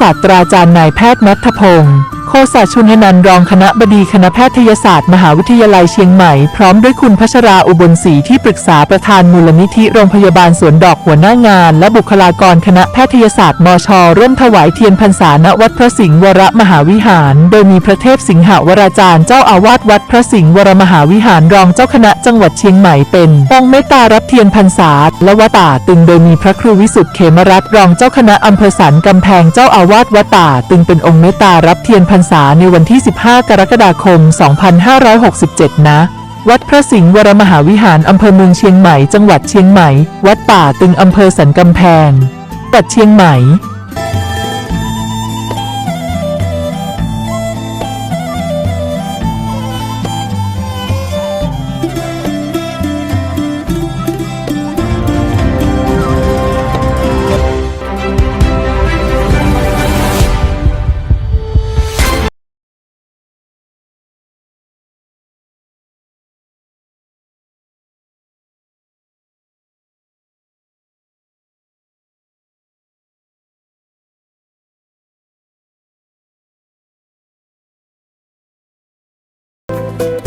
ศาสตราจารย์นายแพทย์นัทพงศ์ โคศาชุนนันรองคณะบดีคณะแพทยศาสตร์ มหาวิทยาลัยเชียงใหม่ พร้อมด้วยคุณพัชราอุบลศรีที่ปรึกษาประธานมูลนิธิโรงพยาบาลสวนดอกหัวหน้างาน และบุคลากรคณะแพทยศาสตร์มช ร่วมถวายเทียนพรรษาณวัดพระสิงห์วรมหาวิหาร โดยมีพระเทพสิงหวราจารย์เจ้าอาวาสวัดพระสิงห์วรมหาวิหารรองเจ้าคณะจังหวัดเชียงใหม่เป็นองค์เมตตารับเทียนพรรษาและวัดป่าตึงโดยมีพระครูวิสุทธิเขมรัตรองเจ้าคณะอำเภอสันกำแพงเจ้าอาวาสวัดป่าตึงเป็นองค์เมตตารับเทียนพรรษาในวันที่ 15 กรกฎาคม 2567 นะ วัดพระสิงห์วรมหาวิหารอำเภอเมืองเชียงใหม่ จังหวัดเชียงใหม่ วัดป่าตึงอำเภอสันกำแพงจังหวัดเชียงใหม่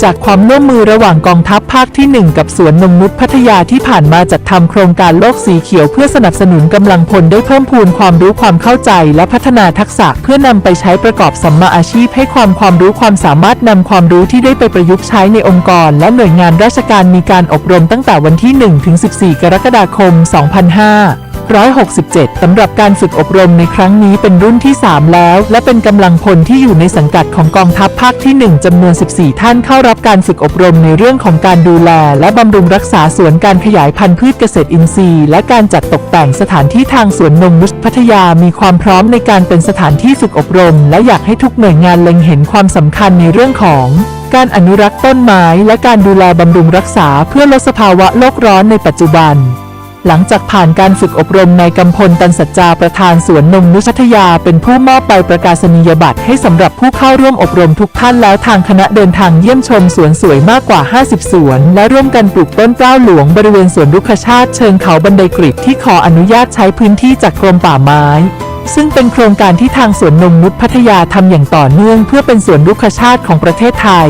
จากความร่วมมือระหว่างกองทัพภาคที่ 1 กับสวนนงนุษพัทยาที่ผ่านมาจัดทำโครงการโลกสีเขียวเพื่อสนับสนุนกำลังพลได้เพิ่มพูนความรู้ความเข้าใจ และพัฒนาทักษะเพื่อนำไปใช้ประกอบสัมมาอาชีพให้ความความรู้ความสามารถนำความรู้ที่ได้ไปประยุกต์ใช้ในองค์กร และหน่วยงานราชการมีการอบรมตั้งแต่วันที่ 1 ถึง 14 กรกฎาคม 2005 167 สำหรับการฝึกอบรมในครั้งนี้เป็นรุ่นที่ 3 แล้ว และเป็นกำลังพลที่อยู่ในสังกัดของกองทัพภาคที่ 1จำนวน 14 ท่านเข้ารับการฝึกอบรมในเรื่องของการดูแล และบำรุงรักษาสวนการขยายพันธุ์พืชเกษตรอินทรีย์ และการจัดตกแต่งสถานที่ทางสวนนงนุชพัทยามีความพร้อมในการเป็นสถานที่ฝึกอบรม และอยากให้ทุกหน่วยงานเล็งเห็นความสำคัญในเรื่องของการอนุรักษ์ต้นไม้ และการดูแลบำรุงรักษาเพื่อลดสภาวะโลกร้อนในปัจจุบัน หลังจากผ่านการฝึกอบรมนายกำพลตันสัจจาประธานสวนนงนุชัทยาเป็นผู้มอบใบประกาศนียบัตรให้สำหรับผู้เข้าร่วมอบรมทุกท่านแล้วทางคณะเดินทางเยี่ยมชมสวนสวยมากกว่า 50 สวน และร่วมกันปลูกต้นเกล้าหลวงบริเวณสวนรุกขชาติเชิงเขาบันไดกริบที่ขออนุญาตใช้พื้นที่จากกรมป่าไม้ซึ่งเป็นโครงการที่ทางสวนนงนุชพัทยาทำอย่างต่อเนื่อง เพื่อเป็นสวนรุกขชาติของประเทศไทย